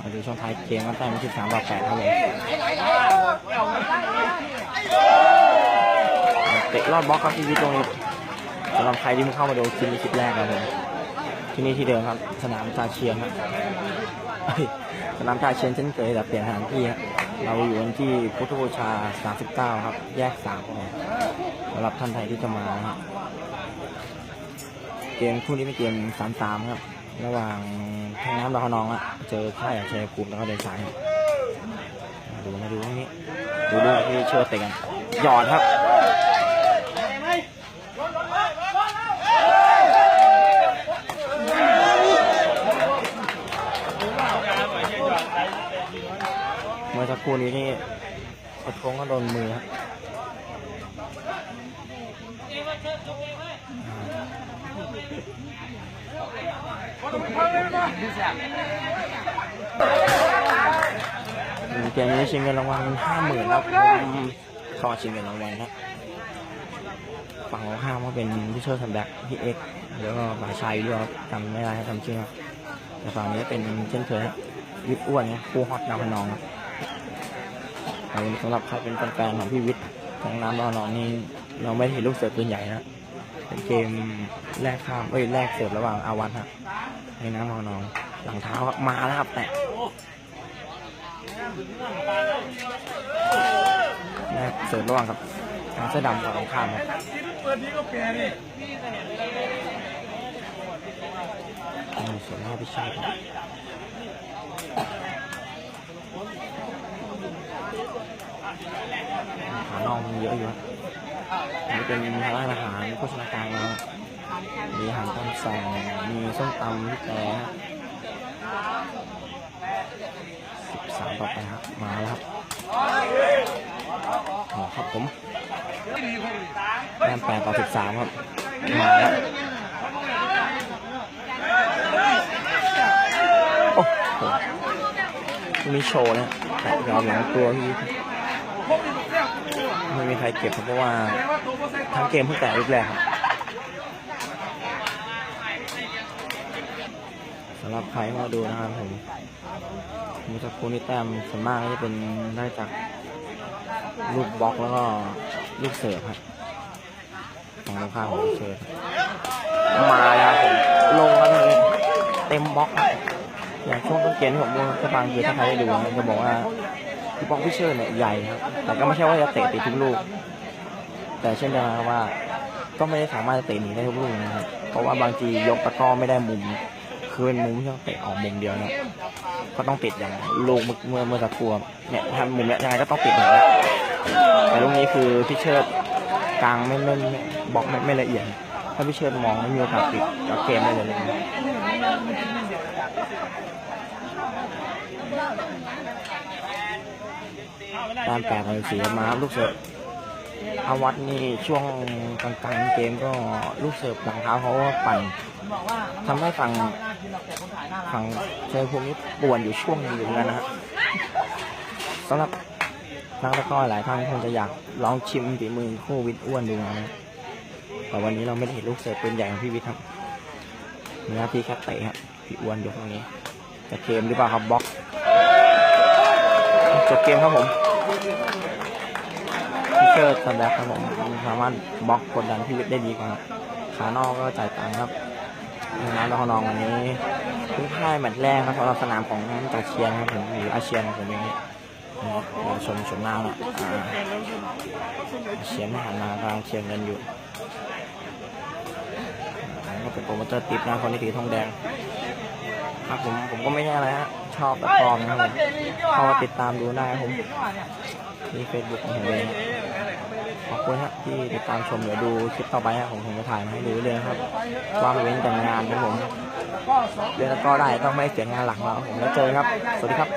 มาดูช่วงท้ายเกมก็แต้มที่สามต่อแปดครับผมเตะรอดบล็อกครับที่วิตรงนี้สำหรับใครที่เพิ่งเข้ามาดูคลิปนี้คลิปแรกครับผมที่นี่ที่เดิมครับ สนามตาเชียงครับสนามตาเชียงเช่นเคยแต่เปลี่ยนสถานที่ครับเราอยู่กันที่พุทธบูชา 39 ครับ แยก3ครับผมสำหรับท่านไทยที่จะมาครับเกมคู่นี้เป็นเกม 3-3 ครับ ระหว่าง ทางน้ำเราขนองอะเจอค่ายชัยภูมิแล้วก็เดินสายมาดูมาดูตรงนี้ดูดูที่เชื่อเตะกันหยอดครับเมื่อสักครู่นี้นี่กระทงก็โดนมือครับ เกมนี้ชิงเงินรางวัลห้าหมื่นครับเข้อชิงเงินรางวัลครับฝั่งเราห้ามว่าเป็นพี่เชิดทันแบ็กพี่เอ็กแล้วก็ฝ่ายชายด้วยครับจำไม่ได้ครับจำชื่อครับแต่ฝั่งนี้เป็นเช่นเคยครับวิทย์อ้วนเนี่ยครูฮอตดาวพนองครับสำหรับใครเป็นแฟนๆของพี่วิทย์ทางน้ำรอนองนี่ เราไม่ได้เห็นลูกเสือปืนใหญ่นะเป็นเกมแรกข้ามเอ้ยแรกเสิร์ฟระหว่างอาวันฮะในน้ำรอนอง หลังเท้ามาแล้วครับแตะแรกเสิร์ฟระหว่างกับทางเสื้อดำกับของข้ามครับเปิดนี้ก็แปรนี่ชาติครับขาน้องเยอะอยู่ครับ นี่เป็นร้านอาหารโภชนาการแล้วมีอาหารตามสั่งมีส้มตำพี่แกสิบสามต่อไปครับมาแล้วครับอ๋อครับผมแต้มแปดต่อสิบสามครับมาแล้วโอ้โหมีโชว์นะแตะยอมหลังตัวพี่ ไม่มีใครเก็บครับเพราะว่าทั้งเกมเพิ่งแตะลูกแรกครับสำหรับใครมาดูนะครับผมมีสักคู่นี้แต้มส่วนมากก็จะเป็นได้จากลูกบล็อกแล้วก็ลูกเสิร์ฟครับฝั่งตรงข้าของเสิร์ฟมาแล้วครับผมลงแล้วตรงนี้เต็มบล็อกอย่างช่วงต้นเกมที่ผมจะฟังคือถ้าใครได้ดูมันจะบอกว่า บล็อกพิเชอร์เนี่ยใหญ่ครับ แต่ก็ไม่ใช่ว่าจะเตะติดทุกลูก แต่เช่นเดียวกันว่า ก็ไม่ได้สามารถเตะหนีได้ทุกลูกนะครับ เพราะว่าบางทียกตะกร้อไม่ได้มุม คือเป็นมุมที่ต้องเตะออกมุมเดียวนะก็ต้องติดอย่างลูกเมื่อเมื่อสักครู่เนี่ยทำมุมเนี้ยยังไงก็ต้องติดหนึ่งนะแต่ลูกนี้คือพี่เชิดกลางไม่ไม่บล็อกไม่ไม่ละเอียด ถ้าพี่เชิดมองไม่มีโอกาสติดก็เกมได้เลยนะ ตามแปดเสีมาครับลูกเสิร์ฟอาวัดนี่ช่วงกลางๆเกมก็ลูกเสิร์ฟหลังเท้าเขาปั่นทำให้ฝั่งฝั่งเชยภูมินี้ป่วนอยู่ช่วงนึงอยู่เหมือนกันนะฮะสำหรับนักตะกร้อหลายท่านคงจะอยากลองชิมฝีมือคู่วิทอ้วนดูนะแต่วันนี้เราไม่ได้เห็นลูกเสิร์ฟปืนใหญ่ของพี่วิทครับมีหน้าที่แค่เตะครับพี่อ้วนยกตรงนี้จะเกมหรือเปล่าครับบล็อก จบเกมครับผมพิเชอร์ตันแบ็คครับผมสามารถบล็อกกดดันพี่วิทย์ได้ดีกว่าครับขานอกก็จ่ายตังค์ครับดังนั้นเรานองวันนี้เพิ่งพ่ายแมตช์แรกครับสำหรับสนามของตาเชียนครับผมหรืออาเชียนของผมเองนะครับเดี๋ยวชมชมหน้าละอ่าเชียนหันมากำลังเชียร์เงินอยู่ก็เป็นโปรโมเตอร์ติดนะคนที่ถือธงแดง ผมผมก็ไม่ใช่อะไรฮะชอบแบบฟอร์มนะครับผมเข้ามาติดตามดูได้ผมนี่เฟซบุ๊กของผมเองขอบคุณฮะที่ติดตามชมเดี๋ยวดูคลิปต่อไปฮะผมผมจะถ่ายมาให้ดูเรื่อยครับว่างเว้นจากงานนะผมเดือนละก็ได้ต้องไม่เสียงานหลังเราผมแล้วเจอกันครับ สวัสดีครับ